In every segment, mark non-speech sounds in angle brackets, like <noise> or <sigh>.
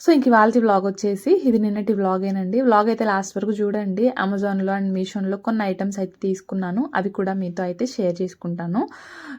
So ఇంక ఇవాళ vlog వచ్చేసి ఇది నిన్నటి వ్లాగేనండి వ్లాగ్ అయితే లాస్ట్ వరకు చూడండి. అమెజాన్లో అండ్ మీషోలో కొన్ని ఐటమ్స్ అయితే తీసుకున్నాను. అవి కూడా మీతో అయితే షేర్ చేసుకుంటాను.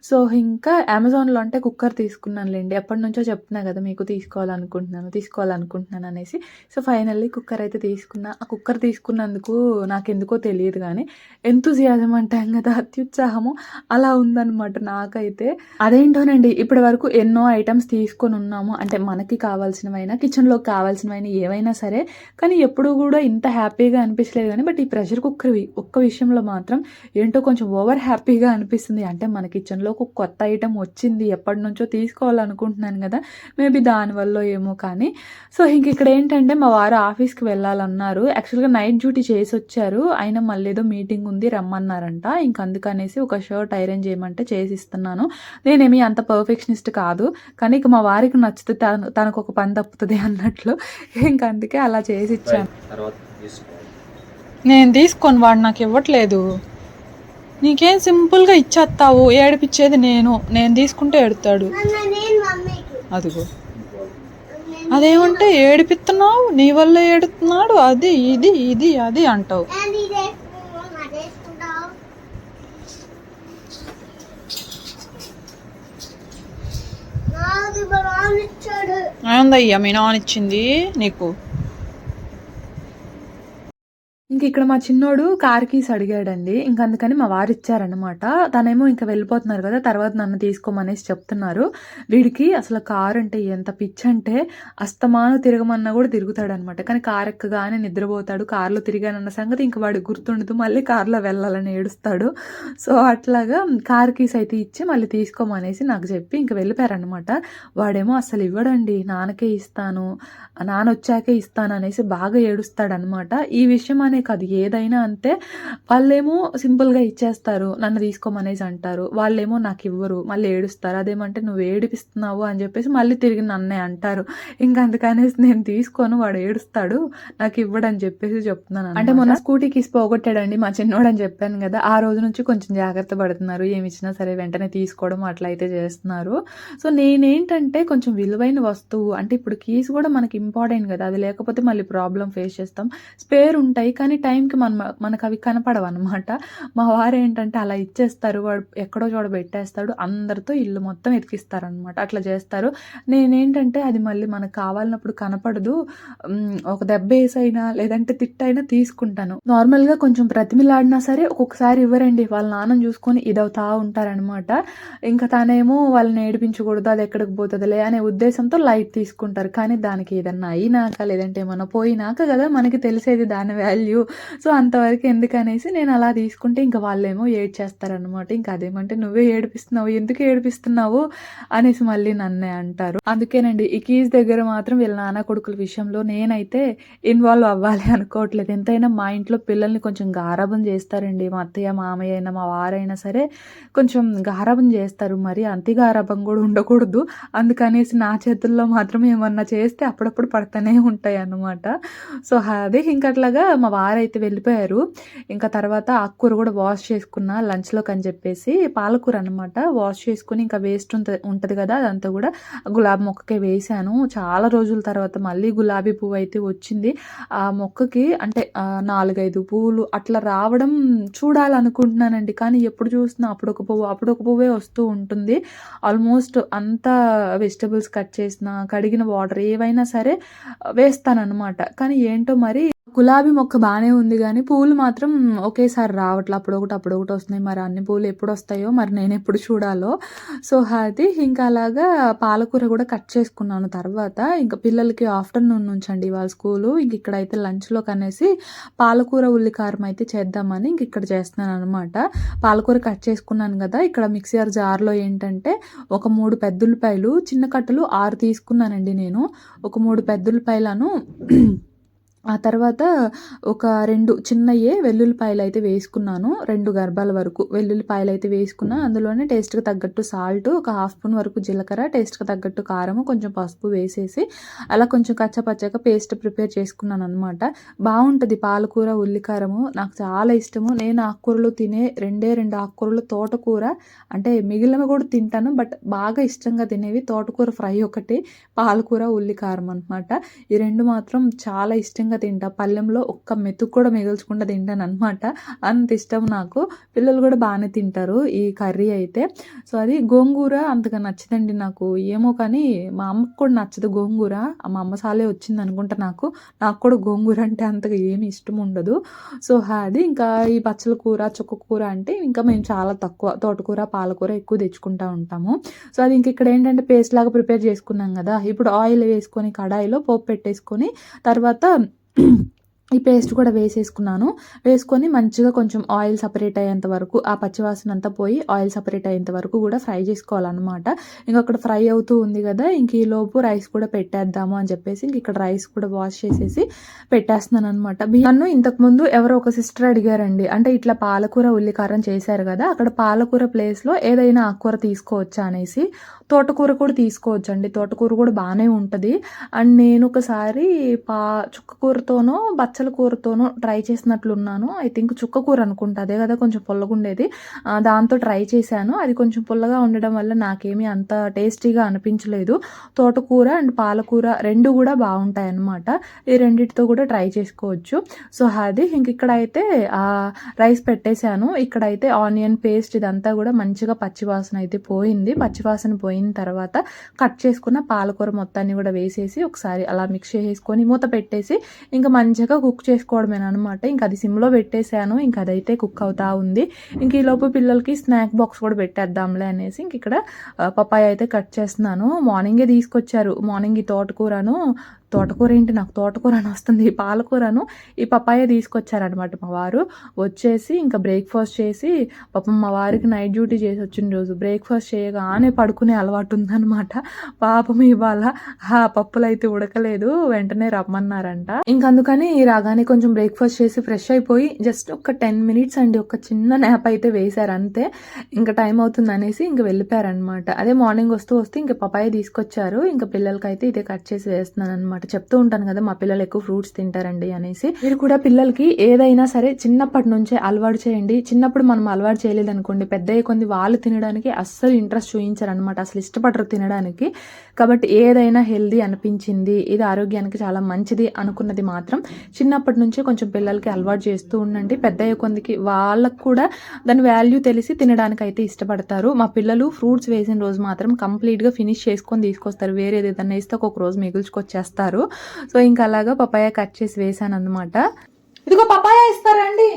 సో ఇంకా అమెజాన్లో అంటే కుక్కర్ తీసుకున్నానులేండి. ఎప్పటి నుంచో చెప్తున్నా కదా మీకు తీసుకోవాలనుకుంటున్నాను తీసుకోవాలనుకుంటున్నాను అనేసి. సో ఫైనల్లీ కుక్కర్ అయితే తీసుకున్నా. ఆ కుక్కర్ తీసుకున్నందుకు నాకు ఎందుకో తెలియదు కానీ ఎంతూజియాజం అంటాం కదా అత్యుత్సాహము అలా ఉందన్నమాట నాకైతే. అదేంటోనండి ఇప్పటి వరకు ఎన్నో ఐటమ్స్ తీసుకొని ఉన్నాము. అంటే మనకి కావాల్సినవైనా కిచెన్ కిచెన్లో కావాల్సినవన్నీ ఏవైనా సరే కానీ ఎప్పుడూ కూడా ఇంత హ్యాపీగా అనిపించలేదు కానీ బట్ ఈ ప్రెషర్ కుక్కర్ ఒక్క విషయంలో మాత్రం ఏంటో కొంచెం ఓవర్ హ్యాపీగా అనిపిస్తుంది. అంటే మన కిచెన్లో ఒక కొత్త ఐటెం వచ్చింది ఎప్పటి నుంచో తీసుకోవాలనుకుంటున్నాను కదా మేబీ దానివల్ల ఏమో కానీ. సో ఇంక ఇక్కడ ఏంటంటే మా వారు ఆఫీస్కి వెళ్ళాలన్నారు. యాక్చువల్గా నైట్ డ్యూటీ చేసి వచ్చారు. అయినా మళ్ళీ ఏదో మీటింగ్ ఉంది రమ్మన్నారంట. ఇంక అందుకనేసి ఒక షర్ట్ ఐరన్ చేయమంటే చేసి ఇస్తున్నాను. నేనేమి అంత పర్ఫెక్షనిస్ట్ కాదు. కానీ ఇక మా వారికి నచ్చితే తన తనకు ఒక పని తప్పుతుంది అన్నట్లు ఇంక అందుకే అలా చేసి ఇచ్చాను. నేను తీసుకొని వాడు నాకు ఇవ్వట్లేదు. నీకేం సింపుల్గా ఇచ్చేస్తావు ఏడిపించేది నేను. నేను తీసుకుంటే ఏడుతాడు. అదిగో. అదేమంటే ఏడిపిస్తున్నావు నీ వల్ల ఏడుతున్నాడు. అది ఇది ఇది అది అంటావు. ఏందయ్యా మీ నాన్న ఇచ్చింది నీకు? ఇంక ఇక్కడ మా చిన్నోడు కార్ కీస్ అడిగాడండి. ఇంక అందుకని మా వారు ఇచ్చారనమాట తనేమో ఇంకా వెళ్ళిపోతున్నారు కదా తర్వాత నన్ను తీసుకోమనేసి చెప్తున్నారు. వీడికి అసలు కార్ అంటే ఎంత పిచ్చి అంటే అస్తమాను తిరగమన్నా కూడా తిరుగుతాడు అనమాట కానీ కార్ ఎక్కగానే నిద్రపోతాడు. కార్లో తిరిగానన్న సంగతి ఇంక వాడికి గుర్తుండదు. మళ్ళీ కార్లో వెళ్ళాలని ఏడుస్తాడు. సో అట్లాగా కార్ కీస్ అయితే ఇచ్చి మళ్ళీ తీసుకోమనేసి నాకు చెప్పి ఇంక వెళ్ళిపోయారనమాట వాడేమో అసలు ఇవ్వడండి. నాన్నకే ఇస్తాను. నాన్న వచ్చాకే ఇస్తాను అనేసి బాగా ఏడుస్తాడనమాట ఈ విషయం అనే కాదు ఏదైనా అంతే. వాళ్ళేమో సింపుల్గా ఇచ్చేస్తారు నన్ను తీసుకోమనేసి అంటారు. వాళ్ళేమో నాకు ఇవ్వరు మళ్ళీ ఏడుస్తారు. అదేమంటే నువ్వు ఏడిపిస్తున్నావు అని చెప్పేసి మళ్ళీ తిరిగి నన్నే అంటారు. ఇంకా అందుకనేసి నేను తీసుకోను వాడు ఏడుస్తాడు నాకు ఇవ్వడని చెప్పేసి చెప్తున్నాను అంటే మొన్న స్కూటీ కీస్ పోగొట్టాడండి మా చిన్నోడు అని చెప్పాను కదా ఆ రోజు నుంచి కొంచెం జాగ్రత్త పడుతున్నారు. ఏమి ఇచ్చినా సరే వెంటనే తీసుకోవడం అట్లా అయితే చేస్తున్నారు. సో నేనేంటంటే కొంచెం విలువైన వస్తువు అంటే ఇప్పుడు కీస్ కూడా మనకి ఇంపార్టెంట్ కదా అది లేకపోతే మళ్ళీ ప్రాబ్లం ఫేస్ చేస్తాం. స్పేర్ ఉంటాయి కానీ టైంకి మన మనకు అవి కనపడవు అనమాట మా వారు ఏంటంటే అలా ఇచ్చేస్తారు వాడు ఎక్కడో చోట పెట్టేస్తాడు అందరితో ఇల్లు మొత్తం ఎతికిస్తారనమాట అట్లా చేస్తారు. నేనేంటంటే అది మళ్ళీ మనకు కావాలన్నప్పుడు కనపడదు. ఒక దెబ్బ వేసైనా లేదంటే తిట్టైనా తీసుకుంటాను. నార్మల్గా కొంచెం ప్రతిమిలాడినా సరే ఒక్కొక్కసారి ఇవ్వరండి. వాళ్ళ నాన్నం చూసుకొని ఇదవుతా ఉంటారనమాట ఇంకా తనేమో వాళ్ళని ఏడిపించకూడదు అది ఎక్కడికి పోతుందిలే అనే ఉద్దేశంతో లైట్ తీసుకుంటారు. కానీ దానికి ఏదన్నా అయినాక లేదంటే ఏమన్నా పోయినాక కదా మనకి తెలిసేది దాని వాల్యూ. సో అంతవరకు ఎందుకనేసి నేను అలా తీసుకుంటే ఇంకా వాళ్ళేమో ఏడ్చేస్తారనమాట ఇంకా అదేమంటే నువ్వే ఏడిపిస్తున్నావు ఎందుకు ఏడిపిస్తున్నావు? అనేసి మళ్ళీ నన్నే అంటారు. అందుకేనండి ఈ కీస్ దగ్గర మాత్రం వీళ్ళ నాన్న కొడుకుల విషయంలో నేనైతే ఇన్వాల్వ్ అవ్వాలి అనుకోవట్లేదు. ఎంతైనా మా ఇంట్లో పిల్లల్ని కొంచెం గారాబం చేస్తారండి. మా అత్తయ్య మామయ్య అయినా మా వారైనా సరే కొంచెం గారాబం చేస్తారు. మరి అంతి గారాబం కూడా ఉండకూడదు. అందుకనేసి నా చేతుల్లో మాత్రం ఏమన్నా చేస్తే అప్పుడప్పుడు పడతానే ఉంటాయి అన్నమాట సో అదే ఇంకా అట్లాగా పారైతే వెళ్ళిపోయారు. ఇంకా తర్వాత ఆకుకూర కూడా వాష్ చేసుకున్న లంచ్లోకి అని చెప్పేసి పాలకూర అనమాట వాష్ చేసుకుని ఇంకా వేస్ట్ ఉంటుంది ఉంటుంది కదా అదంతా కూడా గులాబీ మొక్కకే వేసాను. చాలా రోజుల తర్వాత మళ్ళీ గులాబీ పువ్వు అయితే వచ్చింది. ఆ మొక్కకి అంటే నాలుగైదు పువ్వులు అట్లా రావడం చూడాలనుకుంటున్నానండి. కానీ ఎప్పుడు చూసినా అప్పుడు ఒక పువ్వు అప్పుడు ఒక పువ్వే వస్తూ ఉంటుంది. ఆల్మోస్ట్ అంతా వెజిటబుల్స్ కట్ చేసిన కడిగిన వాటర్ ఏవైనా సరే వేస్తానన్నమాట. కానీ ఏంటో మరి గులాబీ మొక్క బాగానే ఉంది కానీ పూలు మాత్రం ఒకేసారి రావట్లే. అప్పుడు ఒకటి అప్పుడు ఒకటి వస్తున్నాయి. మరి అన్ని పూలు ఎప్పుడు వస్తాయో మరి నేను ఎప్పుడు చూడాలో. సో అది ఇంకా అలాగా పాలకూర కూడా కట్ చేసుకున్నాను తర్వాత. ఇంకా పిల్లలకి ఆఫ్టర్నూన్ నుంచి అండి వాళ్ళ స్కూలు. ఇంక ఇక్కడైతే లంచ్లో కనేసి పాలకూర ఉల్లికారం అయితే చేద్దామని ఇంక ఇక్కడ చేస్తున్నాను అనమాట పాలకూర కట్ చేసుకున్నాను కదా ఇక్కడ మిక్సర్ జార్లో ఏంటంటే ఒక మూడు పెద్దుల్లిపాయలు చిన్న కట్టలు ఆరు తీసుకున్నానండి నేను. ఒక మూడు పెద్దుల్లిపాయలను ఆ తర్వాత ఒక రెండు చిన్నయే వెల్లుల్లిపాయలు అయితే వేసుకున్నాను రెండు గర్భాల వరకు. వెల్లుల్లిపాయలు అయితే వేసుకున్నా అందులోనే టేస్ట్కి తగ్గట్టు సాల్ట్ ఒక హాఫ్ స్పూన్ వరకు జీలకర్ర టేస్ట్కి తగ్గట్టు కారము కొంచెం పసుపు వేసేసి అలా కొంచెం కచ్చపచ్చగా పేస్ట్ ప్రిపేర్ చేసుకున్నాను అనమాట బాగుంటుంది పాలకూర ఉల్లికారము. నాకు చాలా ఇష్టము. నేను ఆకుకూరలు తినే రెండే రెండు ఆకుకూరలు తోటకూర అంటే మిగిలినవి కూడా తింటాను బట్ బాగా ఇష్టంగా తినేవి తోటకూర ఫ్రై ఒకటి పాలకూర ఉల్లికారం అనమాట ఈ రెండు మాత్రం చాలా ఇష్టంగా తింటా. పళ్ళెంలో ఒక్క మెతుకు కూడా మిగల్చకుండా తింటాను అనమాట అంత ఇష్టం నాకు. పిల్లలు కూడా బాగానే తింటారు ఈ కర్రీ అయితే. సో అది గోంగూర అంతగా నచ్చదండి నాకు. ఏమో కానీ మా అమ్మకు కూడా నచ్చదు గోంగూర. మా అమ్మ సాలే వచ్చింది అనుకుంటా నాకు. నాకు కూడా గోంగూర అంటే అంతగా ఏమి ఇష్టం ఉండదు. సో అది ఇంకా ఈ పచ్చల కూర చుక్క కూర అంటే ఇంకా మేము చాలా తక్కువ. తోటకూర పాలకూర ఎక్కువ తెచ్చుకుంటా ఉంటాము. సో అది ఇంక ఇక్కడ ఏంటంటే పేస్ట్ లాగా ప్రిపేర్ చేసుకున్నాం కదా. ఇప్పుడు ఆయిల్ వేసుకొని కడాయిలో పోపు పెట్టేసుకొని తర్వాత ఈ పేస్ట్ కూడా వేసేసుకున్నాను. వేసుకొని మంచిగా కొంచెం ఆయిల్ సపరేట్ అయ్యేంత వరకు ఆ పచ్చివాసన అంతా పోయి ఆయిల్ సపరేట్ అయ్యేంత వరకు కూడా ఫ్రై చేసుకోవాలన్నమాట. ఇంకా అక్కడ ఫ్రై అవుతూ ఉంది కదా ఇంక ఈ లోపు రైస్ కూడా పెట్టేద్దాము అని చెప్పేసి ఇంక ఇక్కడ రైస్ కూడా వాష్ చేసేసి పెట్టేస్తున్నాను అనమాట నన్ను ఇంతకుముందు ఎవరో ఒక సిస్టర్ అడిగారండి అంటే ఇట్లా పాలకూర ఉల్లికారం చేశారు కదా అక్కడ పాలకూర ప్లేస్లో ఏదైనా ఆకుకూర తీసుకోవచ్చా అనేసి. తోటకూర కూడా తీసుకోవచ్చు అండి తోటకూర కూడా బాగానే ఉంటుంది. అండ్ నేను ఒకసారి పా చుక్కకూరతోనో బచ్చల కూరతోనో ట్రై చేసినట్లున్నాను ఐ థింక్ చుక్కకూర అనుకుంటా. అదే కదా కొంచెం పొల్లగుండేది దాంతో ట్రై చేశాను. అది కొంచెం పుల్లగా ఉండడం వల్ల నాకేమీ అంత టేస్టీగా అనిపించలేదు. తోటకూర అండ్ పాలకూర రెండు కూడా బాగుంటాయి అన్నమాట ఈ రెండిటితో కూడా ట్రై చేసుకోవచ్చు. సో అది ఇంక ఇక్కడ అయితే రైస్ పెట్టేశాను. ఇక్కడైతే ఆనియన్ పేస్ట్ ఇదంతా కూడా మంచిగా పచ్చివాసన అయితే పోయింది. పచ్చివాసన పోయింది అయిన తర్వాత కట్ చేసుకున్న పాలకూర మొత్తాన్ని కూడా వేసేసి ఒకసారి అలా మిక్స్ చేసుకొని మూత పెట్టేసి ఇంకా మంచిగా కుక్ చేసుకోవడమే అనమాట ఇంకా అది సిమ్లో పెట్టేశాను. ఇంకా అదైతే కుక్ అవుతా ఉంది. ఇంక ఈలోపు పిల్లలకి స్నాక్ బాక్స్ కూడా పెట్టేద్దాంలే అనేసి ఇంక ఇక్కడ పప్పాయ అయితే కట్ చేస్తున్నాను. మార్నింగే తీసుకొచ్చారు. మార్నింగ్ ఈ తోటకూరను తోటకూర ఏంటి? నాకు తోటకూర అని వస్తుంది ఈ పాలకూరను ఈ పప్పాయ తీసుకొచ్చారనమాట మా వారు. వచ్చేసి ఇంకా బ్రేక్ఫాస్ట్ చేసి పాపం మా వారికి నైట్ డ్యూటీ చేసి వచ్చిన రోజు బ్రేక్ఫాస్ట్ చేయగానే పడుకునే అలవాటు ఉందన్నమాట. పాపం ఇవాళ ఆ పప్పులు అయితే ఉడకలేదు. వెంటనే రమ్మన్నారంట. ఇంక అందుకని రాగానే కొంచెం బ్రేక్ఫాస్ట్ చేసి ఫ్రెష్ అయిపోయి జస్ట్ ఒక టెన్ మినిట్స్ అండి. ఒక చిన్న న్యాప్ అయితే వేశారు అంతే. ఇంకా టైం అవుతుంది అనేసి ఇంకా వెళ్ళిపోయారనమాట అదే మార్నింగ్ వస్తూ వస్తే ఇంకా పపాయ తీసుకొచ్చారు. ఇంకా పిల్లలకైతే ఇదే కట్ చేసి వేస్తున్నాను అనమాట చెప్తూ ఉంటాను కదా మా పిల్లలు ఎక్కువ ఫ్రూట్స్ తింటారండి అనేసి. మీరు కూడా పిల్లలకి ఏదైనా సరే చిన్నప్పటి నుంచే అలవాటు చేయండి. చిన్నప్పుడు మనం అలవాటు చేయలేదు అనుకోండి పెద్దయ్య కొంది వాళ్ళు తినడానికి అస్సలు ఇంట్రెస్ట్ చూపించారు అనమాట అసలు ఇష్టపడరు తినడానికి. కాబట్టి ఏదైనా హెల్దీ అనిపించింది ఇది ఆరోగ్యానికి చాలా మంచిది అనుకున్నది మాత్రం చిన్నప్పటి నుంచే కొంచెం పిల్లలకి అలవాటు చేస్తూ ఉండండి. పెద్దయ్య కొందికి వాళ్ళకు కూడా దాని వాల్యూ తెలిసి తినడానికి అయితే ఇష్టపడతారు. మా పిల్లలు ఫ్రూట్స్ వేసిన రోజు మాత్రం కంప్లీట్గా ఫినిష్ చేసుకొని తీసుకొస్తారు. వేరేది ఏదైనా ఇస్తే ఒక రోజు మిగుల్చుకొచ్చేస్తారు. సో ఇంకా అలాగా పపాయ కట్ చేసి వేసాను అనమాట ఇదిగో పపాయ ఇస్తారండి.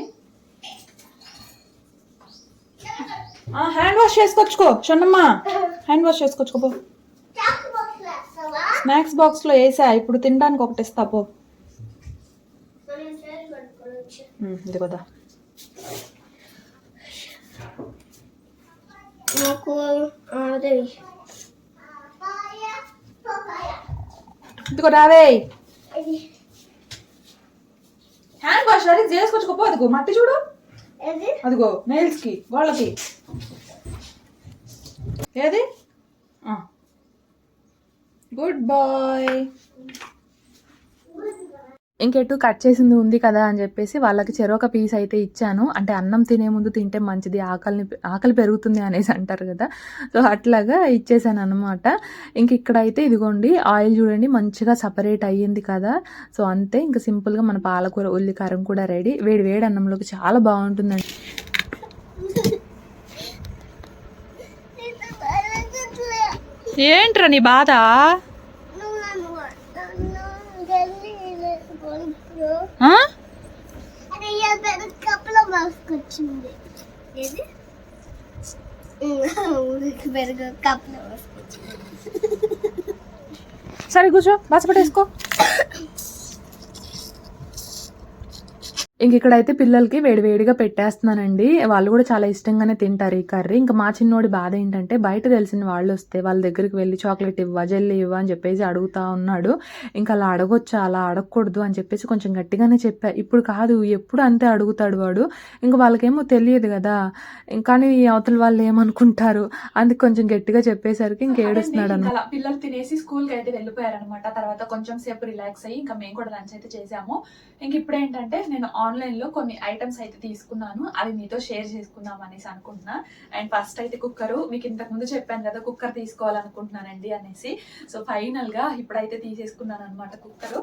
హ్యాండ్ వాష్ చేసుకొచ్చుకో చన్నమ్మా హ్యాండ్ వాష్ చేసుకొచ్చుకో పో. స్నాక్స్ బాక్స్లో వేసా ఇప్పుడు తినడానికి ఒకటి ఇస్తా పో. ఇది కదా నాకు అదే ఇదిగో రావే హ్యాండ్ వాష్ అది చేసుకొచ్చుకోపో అదిగో మట్టి చూడు. అదిగో నెయిల్స్కి వాళ్ళకి. ఏది? గుడ్ బాయ్ ఇంకెటు కట్ చేసింది ఉంది కదా అని చెప్పేసి వాళ్ళకి చెరొక పీస్ అయితే ఇచ్చాను. అంటే అన్నం తినే ముందు తింటే మంచిది ఆకలిని ఆకలి పెరుగుతుంది అనేసి అంటారు కదా. సో అట్లాగా ఇచ్చేసాను అనమాట ఇంక ఇక్కడైతే ఇదిగోండి ఆయిల్ చూడండి మంచిగా సపరేట్ అయ్యింది కదా. సో అంతే ఇంకా సింపుల్గా మన పాలకూర ఉల్లికారం కూడా రెడీ. వేడి వేడి అన్నంలోకి చాలా బాగుంటుందండి. <laughs> ఏంట్రా నీ బాధ? సరే <laughs> కూర్చో. బస పట్టేసుకో. <laughs> ఇంక ఇక్కడైతే పిల్లలకి వేడివేడిగా పెట్టేస్తున్నానండి. వాళ్ళు కూడా చాలా ఇష్టంగానే తింటారు ఈ కర్రీ. ఇంకా మా చిన్నోడి బాధ ఏంటంటే బయట తెలిసిన వాళ్ళు వస్తే వాళ్ళ దగ్గరికి వెళ్ళి చాక్లెట్ ఇవ్వ జెల్లీ ఇవ్వ అని చెప్పేసి అడుగుతా ఉన్నాడు. ఇంకా అలా అడగొచ్చా అలా అడగకూడదు అని చెప్పేసి కొంచెం గట్టిగానే చెప్పా. ఇప్పుడు కాదు ఎప్పుడు అంతే అడుగుతాడు వాడు. ఇంకా వాళ్ళకేమో తెలియదు కదా. కానీ అవతల వాళ్ళు ఏమనుకుంటారు? అందుకు కొంచెం గట్టిగా చెప్పేసరికి ఇంక ఏడుస్తున్నాడు అదండి, అనమాట ఇంకా అలా పిల్లలు తినేసి స్కూల్కి అయితే వెళ్ళిపోయారనమాట తర్వాత కొంచెం సేపు రిలాక్స్ అయ్యి ఇంకా మేము కూడా లంచ్ అయితే చేసాము. ఇంక ఇప్పుడు ఏంటంటే నేను ఆన్లైన్లో కొన్ని ఐటమ్స్ అయితే తీసుకున్నాను. అవి మీతో షేర్ చేసుకుందాం అనేసి అనుకుంటున్నా. అండ్ ఫస్ట్ అయితే కుక్కర్. మీకు ఇంతకు ముందు చెప్పాను కదా కుక్కర్ తీసుకోవాలనుకుంటున్నానండి అనేసి. సో ఫైనల్గా ఇప్పుడైతే తీసేసుకున్నాను అనమాట కుక్కర్.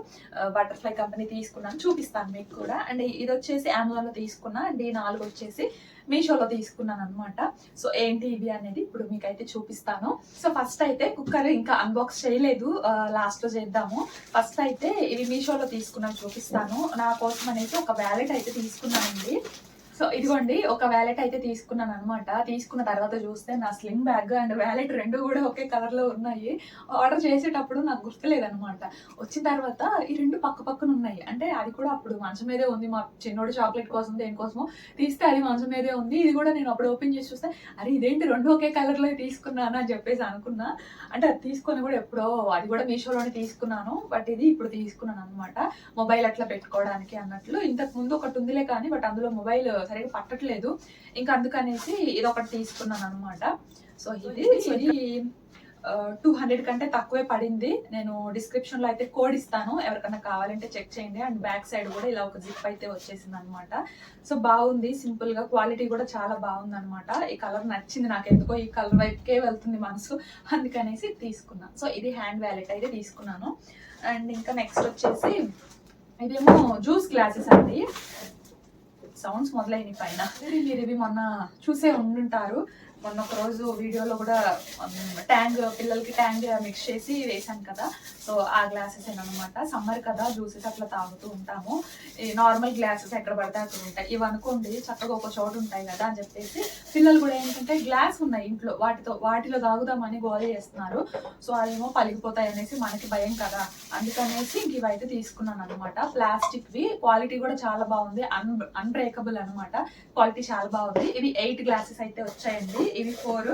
బటర్ఫ్లై కంపెనీ తీసుకున్నాను. చూపిస్తాను మీకు కూడా. అండ్ ఇది వచ్చేసి అమెజాన్లో తీసుకున్నా. అండ్ ఈ నాలుగు వచ్చేసి మీషోలో తీసుకున్నాను అనమాట సో ఏంటి ఇవి అనేది ఇప్పుడు మీకు అయితే చూపిస్తాను. సో ఫస్ట్ అయితే కుక్కర్ ఇంకా అన్బాక్స్ చేయలేదు. లాస్ట్లో చేద్దాము. ఫస్ట్ అయితే ఇవి మీషోలో తీసుకున్నాను చూపిస్తాను. నా కోసం అనేసి ఒక వ్యాలెట్ అయితే తీసుకున్నానండి. సో ఇదిగోండి ఒక వ్యాలెట్ అయితే తీసుకున్నాను అనమాట తీసుకున్న తర్వాత చూస్తే నా స్లింగ్ బ్యాగ్ అండ్ వ్యాలెట్ రెండు కూడా ఒకే కలర్లో ఉన్నాయి. ఆర్డర్ చేసేటప్పుడు నాకు గుర్తులేదనమాట వచ్చిన తర్వాత ఈ రెండు పక్క పక్కన ఉన్నాయి. అంటే అది కూడా అప్పుడు మంచం మీదే ఉంది. మా చిన్నోడు చాక్లెట్ కోసం దేనికోసమో తీస్తే అది మంచం మీదే ఉంది. ఇది కూడా నేను అప్పుడు ఓపెన్ చేసి చూస్తే అరే ఇదేంటి రెండు ఒకే కలర్లో తీసుకున్నాను? అని చెప్పేసి అనుకున్నా. అంటే అది తీసుకొని కూడా ఎప్పుడో అది కూడా మీషోలోనే తీసుకున్నాను. బట్ ఇది ఇప్పుడు తీసుకున్నాను అనమాట మొబైల్ అట్లా పెట్టుకోవడానికి అన్నట్లు. ఇంతకు ముందు ఒకటి ఉందిలే కానీ బట్ అందులో మొబైల్ సరిగ్గా పట్టట్లేదు. ఇంకా అందుకనేసి ఇది ఒకటి తీసుకున్నాను అనమాట సో ఇది ఇది టూ హండ్రెడ్ కంటే తక్కువే పడింది. నేను డిస్క్రిప్షన్లో అయితే కోడ్ ఇస్తాను. ఎవరికైనా కావాలంటే చెక్ చేయండి. అండ్ బ్యాక్ సైడ్ కూడా ఇలా ఒక జిప్ అయితే వచ్చేసింది అనమాట సో బాగుంది. సింపుల్గా క్వాలిటీ కూడా చాలా బాగుంది అనమాట ఈ కలర్ నచ్చింది నాకు ఎందుకో ఈ కలర్ వైపుకే వెళ్తుంది మనసు. అందుకనేసి తీసుకున్నా. సో ఇది హ్యాండ్ వ్యాలెట్ అయితే తీసుకున్నాను. అండ్ ఇంకా నెక్స్ట్ వచ్చేసి ఇదేమో జ్యూస్ గ్లాసెస్ అండి. సౌండ్స్ మొదలైనవి పైన. మీరు ఇవి మొన్న చూసే ఉండుంటారు. మొన్న ఒక రోజు వీడియోలో కూడా ట్యాంగ్ పిల్లలకి ట్యాంగ్ మిక్స్ చేసి వేసాను కదా. సో ఆ గ్లాసెస్ అనమాట సమ్మర్ కదా జ్యూసెస్ అట్లా తాగుతూ ఉంటాము. ఈ నార్మల్ గ్లాసెస్ ఎక్కడ పడితే అక్కడ ఉంటాయి. ఇవి అనుకోండి చక్కగా ఒక చోట ఉంటాయి కదా అని చెప్పేసి పిల్లలు కూడా ఏంటంటే గ్లాస్ ఉన్నాయి ఇంట్లో వాటితో వాటిలో తాగుదామని గోల చేస్తున్నారు. సో అదేమో పలిగిపోతాయి అనేసి మనకి భయం కదా. అందుకనేసి ఇంక ఇవైతే తీసుకున్నాను అనమాట ప్లాస్టిక్వి క్వాలిటీ కూడా చాలా బాగుంది. అన్ అన్బ్రేకబుల్ అనమాట క్వాలిటీ చాలా బాగుంది. ఇవి ఎయిట్ గ్లాసెస్ అయితే వచ్చాయండి. ఇవి ఫోర్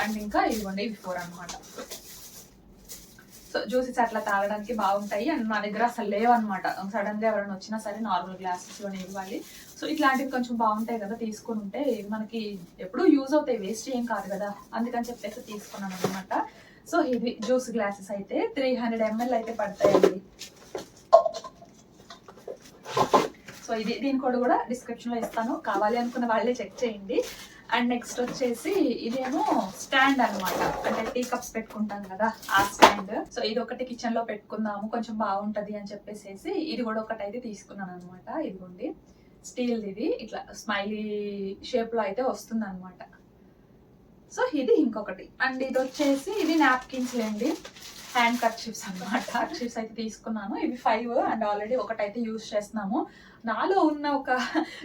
అండ్ ఇంకా ఇవ్వండి ఇవి ఫోర్ అన్నమాట. సో జ్యూసెస్ అట్లా తాగడానికి బాగుంటాయి. అండ్ మా దగ్గర అసలు లేవు అనమాట సడన్గా ఎవరైనా వచ్చినా సరే నార్మల్ గ్లాసెస్లోనే ఇవ్వాలి. సో ఇట్లాంటివి కొంచెం బాగుంటాయి కదా తీసుకుని ఉంటే మనకి ఎప్పుడూ యూజ్ అవుతాయి. వేస్ట్ ఏం కాదు కదా. అందుకని చెప్పేసి తీసుకున్నాను అనమాట సో ఇవి జ్యూస్ గ్లాసెస్ అయితే త్రీ హండ్రెడ్ ఎంఎల్ అయితే పడతాయండి. సో ఇది దీని కోడ్ కూడా డిస్క్రిప్షన్లో ఇస్తాను. కావాలి అనుకున్న వాళ్ళే చెక్ చేయండి. అండ్ నెక్స్ట్ వచ్చేసి ఇదేమో స్టాండ్ అన్నమాట. అంటే టీ కప్స్ పెట్టుకుంటాం కదా ఆ స్టాండ్. సో ఇది ఒకటి కిచెన్లో పెట్టుకుందాము కొంచెం బాగుంటది అని చెప్పేసి ఇది కూడా ఒకటి అయితే తీసుకున్నాను అనమాట ఇదిగోండి. స్టీల్ ఇది. ఇట్లా స్మైలీ షేప్లో అయితే వస్తుంది అనమాట సో ఇది ఇంకొకటి. అండ్ ఇది వచ్చేసి ఇది నాప్కిన్స్ లేండి. హ్యాండ్ కర్చీఫ్స్ అనమాట కర్చీఫ్స్ అయితే తీసుకున్నాను. ఇవి ఫైవ్ అండ్ ఆల్రెడీ ఒకటైతే యూజ్ యూస్ చేస్తున్నాము. నాలో ఉన్న ఒక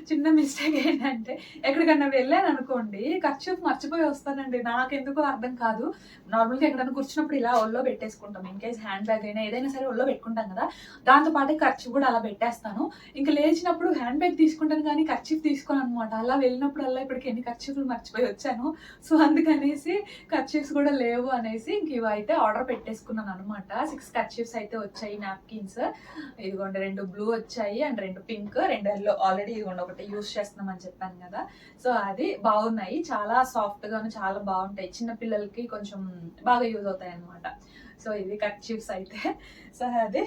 చిన్న మిస్టేక్ ఏంటంటే ఎక్కడికన్నా వెళ్ళాను అనుకోండి కర్చీఫ్ మర్చిపోయి వస్తానండి. నాకెందుకో అర్థం కాదు. నార్మల్గా ఎక్కడైనా కూర్చున్నప్పుడు ఇలా ఒళ్ళో పెట్టేసుకుంటాం. ఇన్ కేస్ హ్యాండ్ బ్యాగ్ అయినా ఏదైనా సరే ఒళ్ళో పెట్టుకుంటాం కదా. దాంతోపాటు ఖర్చు కూడా అలా పెట్టేస్తాను. ఇంకా లేచినప్పుడు హ్యాండ్ బ్యాగ్ తీసుకుంటాను కానీ ఖర్చీఫ్ తీసుకోను అనమాట అలా వెళ్ళినప్పుడు అలా ఇప్పటికి ఎన్ని ఖర్చీఫ్లు మర్చిపోయి వచ్చాను. సో అందుకనేసి కర్చీఫ్స్ కూడా లేవు అనేసి ఇంక ఇవి అయితే ఆర్డర్ పెట్టేసుకున్నాను అనమాట. సిక్స్ కర్చీఫ్స్ అయితే వచ్చాయి నాప్కిన్స్ ఇదిగోండి రెండు బ్లూ వచ్చాయి అండ్ రెండు పింక్ రెండు ఎల్లో ఆల్రెడీ ఇదిగోండి ఒకటి యూస్ చేస్తున్నామని చెప్పాను కదా. సో అది బాగున్నాయి. చాలా సాఫ్ట్ గాను చాలా బాగుంటాయి. చిన్న పిల్లలకి కొంచెం బాగా యూజ్ అవుతాయి అనమాట సో ఇది కర్చీఫ్స్ అయితే. సో అది.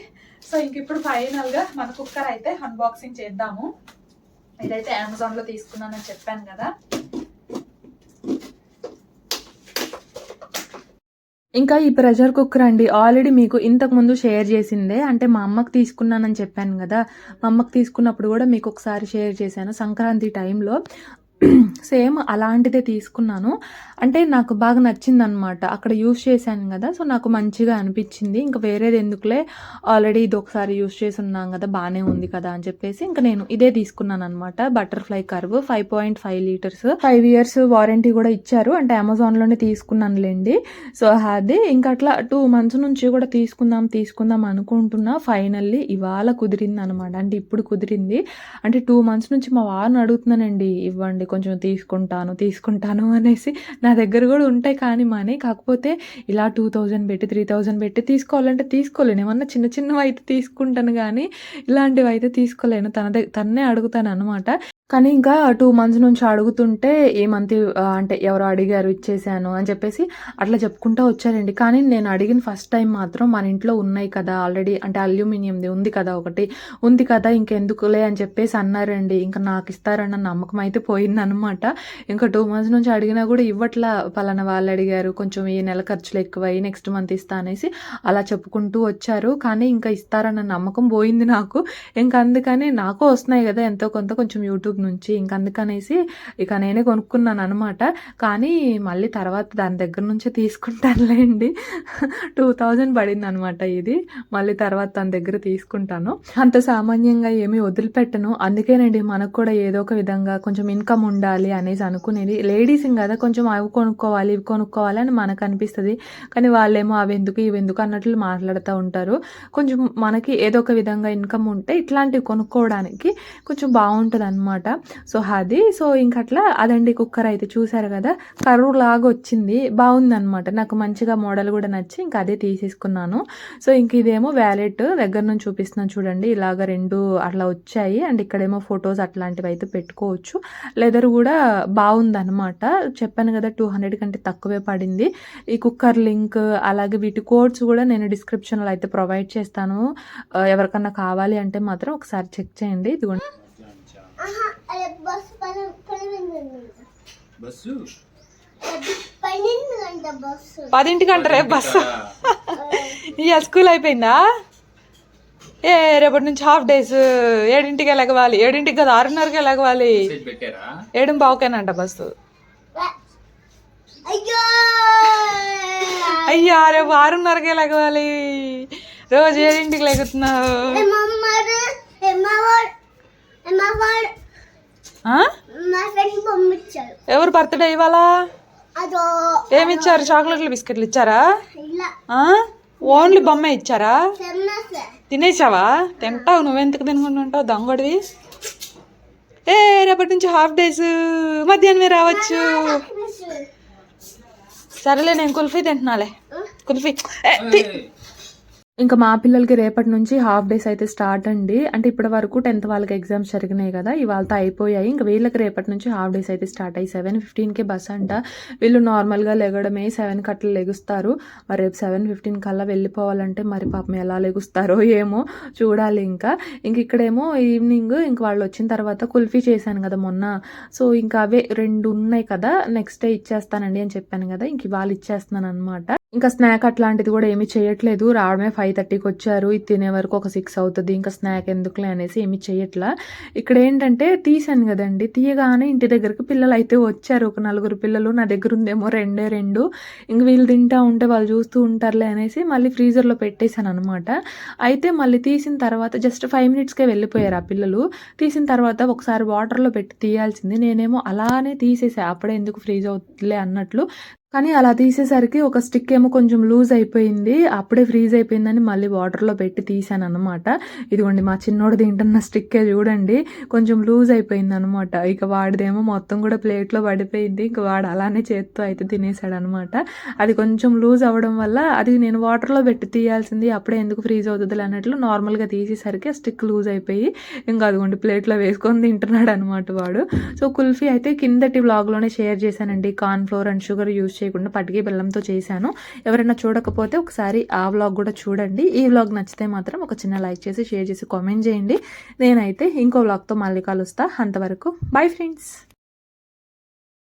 సో ఇంక ఇప్పుడు ఫైనల్గా మన కుక్కర్ అయితే అన్బాక్సింగ్ చేద్దాము. ఇదైతే అమెజాన్లో తీసుకున్నానని చెప్పాను కదా. ఇంకా ఈ ప్రెషర్ కుక్కర్ అండి ఆల్రెడీ మీకు ఇంతకు ముందు షేర్ చేసిందే. అంటే మా అమ్మకి తీసుకున్నానని చెప్పాను కదా. మా అమ్మకి తీసుకున్నప్పుడు కూడా మీకు ఒకసారి షేర్ చేశాను సంక్రాంతి టైంలో సేమ్ అలాంటిదే తీసుకున్నాను. అంటే నాకు బాగా నచ్చిందనమాట అక్కడ యూస్ చేశాను కదా సో నాకు మంచిగా అనిపించింది. ఇంకా వేరేది ఎందుకులే ఆల్రెడీ ఇది ఒకసారి యూస్ చేసి ఉన్నాం కదా బాగానే ఉంది కదా అని చెప్పేసి ఇంకా నేను ఇదే తీసుకున్నాను అనమాట butterfly curve five point five litres. Five years warranty కూడా ఇచ్చారు. అంటే అమెజాన్లోనే తీసుకున్నానులేండి. సో అది ఇంకా అట్లా టూ మంత్స్ నుంచి కూడా తీసుకుందాం తీసుకుందాం అనుకుంటున్నా. ఫైనల్లీ ఇవాళ కుదిరింది అనమాట అంటే ఇప్పుడు కుదిరింది. అంటే టూ మంత్స్ నుంచి మా వారిని అడుగుతున్నానండి ఇవ్వండి కొంచెం తీసుకుంటాను తీసుకుంటాను <laughs> అనేసి నా దగ్గర కూడా ఉంటాయి కానీ మనీ. కాకపోతే ఇలా టూ థౌజండ్ పెట్టి త్రీ థౌజండ్ పెట్టి తీసుకోవాలంటే తీసుకోలేను. ఏమన్నా చిన్న చిన్నవి అయితే తీసుకుంటాను కానీ ఇలాంటివి అయితే తీసుకోలేను. తన దగ్గర తన్నే అడుగుతాను అనమాట కానీ ఇంకా టూ మంత్స్ నుంచి అడుగుతుంటే ఏమంతి మంత్ అంటే ఎవరో అడిగారు ఇచ్చేసాను అని చెప్పేసి అట్లా చెప్పుకుంటూ వచ్చారండి. కానీ నేను అడిగిన ఫస్ట్ టైం మాత్రం మన ఇంట్లో ఉన్నాయి కదా ఆల్రెడీ అంటే అల్యూమినియంది ఉంది కదా ఒకటి ఉంది కదా ఇంకెందుకులే అని చెప్పేసి అన్నారండి. ఇంకా నాకు ఇస్తారన్న నమ్మకం అయితే పోయిందనమాట ఇంకా టూ మంత్స్ నుంచి అడిగినా కూడా ఇవ్వట్లా పలానా వాళ్ళు అడిగారు కొంచెం ఈ నెల ఖర్చులు ఎక్కువయ్యి నెక్స్ట్ మంత్ ఇస్తా అనేసి అలా చెప్పుకుంటూ వచ్చారు. కానీ ఇంకా ఇస్తారన్న నమ్మకం పోయింది నాకు. ఇంకా అందుకని నాకు వస్తున్నాయి కదా ఎంతో కొంత కొంచెం యూట్యూబ్ నుంచి ఇంక అందుకనేసి ఇక నేనే కొనుక్కున్నాను అనమాట కానీ మళ్ళీ తర్వాత దాని దగ్గర నుంచే తీసుకుంటానులేండి. టూ థౌజండ్ పడింది అనమాట ఇది. మళ్ళీ తర్వాత దాని దగ్గర తీసుకుంటాను. అంత సామాన్యంగా ఏమీ వదిలిపెట్టను. అందుకేనండి మనకు కూడా ఏదో ఒక విధంగా కొంచెం ఇన్కమ్ ఉండాలి అనేసి అనుకునేది. లేడీస్ కదా కొంచెం అవి కొనుక్కోవాలి ఇవి కొనుక్కోవాలి అని మనకు అనిపిస్తుంది. కానీ వాళ్ళేమో అవి ఎందుకు ఇవి ఎందుకు అన్నట్లు మాట్లాడుతూ ఉంటారు. కొంచెం మనకి ఏదో ఒక విధంగా ఇన్కమ్ ఉంటే ఇట్లాంటివి కొనుక్కోవడానికి కొంచెం బాగుంటుంది అనమాట సో అది సో ఇంక అట్లా అదండి కుక్కర్ అయితే చూసారు కదా కరువు లాగా వచ్చింది బాగుంది అనమాట నాకు మంచిగా మోడల్ కూడా నచ్చి ఇంకా అదే తీసేసుకున్నాను. సో ఇంక ఇదేమో వ్యాలెట్ దగ్గర నుంచి చూపిస్తున్నాను చూడండి ఇలాగ రెండు అట్లా వచ్చాయి. అండ్ ఇక్కడేమో ఫొటోస్ అట్లాంటివి అయితే పెట్టుకోవచ్చు. లెదర్ కూడా బాగుందనమాట. చెప్పాను కదా టూ హండ్రెడ్ కంటే తక్కువే పడింది. ఈ కుక్కర్ లింక్ అలాగే వీటి కోడ్స్ కూడా నేను డిస్క్రిప్షన్లో అయితే ప్రొవైడ్ చేస్తాను. ఎవరికన్నా కావాలి అంటే మాత్రం ఒకసారి చెక్ చేయండి. ఇదిగోండి. కూడా బస్సు పని పని బస్సు? పదింటికి? ఇవాళ స్కూల్ అయిపోయిందా? ఏ రేపటి నుంచి హాఫ్ డేస్ ఏడింటికి ఎలగవాలి ఏడింటికి కదా ఆరున్నరకి పెట్టారా? ఏడు బావుకేనంట బస్సు. అయ్యో! అయ్యా రేపు ఆరున్నరకి ఎలగవాలి రోజు ఏడింటికి లెగుతున్నావు. ఎవరు బర్త్డే ఇవాళ అదో ఏమి ఇచ్చారు? చాక్లెట్లు బిస్కెట్లు ఇచ్చారా? ఓన్లీ బొమ్మ ఇచ్చారా? తినేసావా? తింటావు నువ్వెంతకు తినుకుంటుంటావు దొంగడివి. ఏ రేపటి నుంచి హాఫ్ డేస్. మధ్యాహ్నమే రావచ్చు. సరేలే నేను కుల్ఫీ తింటున్నాలే. కుల్ఫీ. ఇంకా మా పిల్లలకి రేపటి నుంచి హాఫ్ డేస్ అయితే స్టార్ట్ అండి. అంటే ఇప్పటి వరకు టెన్త్ వాళ్ళకి ఎగ్జామ్స్ జరిగినాయి కదా ఇవాళతో అయిపోయాయి. ఇంకా వీళ్ళకి రేపటి నుంచి హాఫ్ డేస్ అయితే స్టార్ట్ అయ్యి సెవెన్ ఫిఫ్టీన్కే బస్ అంట. వీళ్ళు నార్మల్గా లెగడమే సెవెన్ కట్లు లెగుస్తారు. మరి రేపు సెవెన్ ఫిఫ్టీన్ కల్లా వెళ్ళిపోవాలంటే మరి పాపం ఎలా లెగుస్తారో ఏమో చూడాలి ఇంకా. ఇంక ఇక్కడేమో ఈవినింగ్ ఇంక వాళ్ళు వచ్చిన తర్వాత కుల్ఫీ చేశాను కదా మొన్న. సో ఇంకా అవే రెండు ఉన్నాయి కదా నెక్స్ట్ డే ఇచ్చేస్తానండి అని చెప్పాను కదా ఇంక ఇవాళ ఇచ్చేస్తున్నాను అనమాట ఇంకా స్నాక్ అట్లాంటిది కూడా ఏమీ చేయట్లేదు. రావడమే ఫైవ్ ఫైవ్ థర్టీకి వచ్చారు. ఇది తినే వరకు ఒక సిక్స్ అవుతుంది. ఇంకా స్నాక్ ఎందుకులే అనేసి ఏమీ చేయట్లా ఇక్కడ ఏంటంటే తీసాను కదండి. తీయగానే ఇంటి దగ్గరికి పిల్లలు అయితే వచ్చారు. ఒక నలుగురు పిల్లలు నా దగ్గర ఉందేమో రెండే రెండు. ఇంక వీళ్ళు తింటా ఉంటే వాళ్ళు చూస్తూ ఉంటారులే అనేసి మళ్ళీ ఫ్రీజర్లో పెట్టేశాను అనమాట అయితే మళ్ళీ తీసిన తర్వాత జస్ట్ ఫైవ్ మినిట్స్కే వెళ్ళిపోయారు ఆ పిల్లలు. తీసిన తర్వాత ఒకసారి వాటర్లో పెట్టి తీయాల్సింది. నేనేమో అలానే తీసేసా. అప్పుడే ఎందుకు ఫ్రీజ్ అవుతులే అన్నట్లు కానీ అలా తీసేసరికి ఒక స్టిక్ ఏమో కొంచెం లూజ్ అయిపోయింది. అప్పుడే ఫ్రీజ్ అయిపోయిందని మళ్ళీ వాటర్లో పెట్టి తీసాను అనమాట ఇదిగోండి మా చిన్నోడు తింటున్న స్టిక్కే చూడండి. కొంచెం లూజ్ అయిపోయింది అనమాట ఇక వాడిదేమో మొత్తం కూడా ప్లేట్లో పడిపోయింది. ఇంక వాడు అలానే చేత్తో అయితే తినేసాడు అనమాట అది కొంచెం లూజ్ అవ్వడం వల్ల అది నేను వాటర్లో పెట్టి తీయాల్సింది. అప్పుడే ఎందుకు ఫ్రీజ్ అవుతుంది అన్నట్లు నార్మల్గా తీసేసరికి స్టిక్ లూజ్ అయిపోయి ఇంకా అదిగోండి ప్లేట్లో వేసుకొని తింటున్నాడు అనమాట వాడు. సో కుల్ఫీ అయితే కిందటి బ్లాగ్లోనే షేర్ చేశానండి. Corn flour and sugar use చేయకుండా పటికి బెల్లంతో చేశాను. ఎవరైనా చూడకపోతే ఒకసారి ఆ వ్లాగ్ కూడా చూడండి. ఈ వ్లాగ్ నచ్చితే మాత్రం ఒక చిన్న లైక్ చేసి షేర్ చేసి కామెంట్ చేయండి. నేనైతే ఇంకో వ్లాగ్తో మళ్ళీ కలుస్తా. అంతవరకు బై ఫ్రెండ్స్.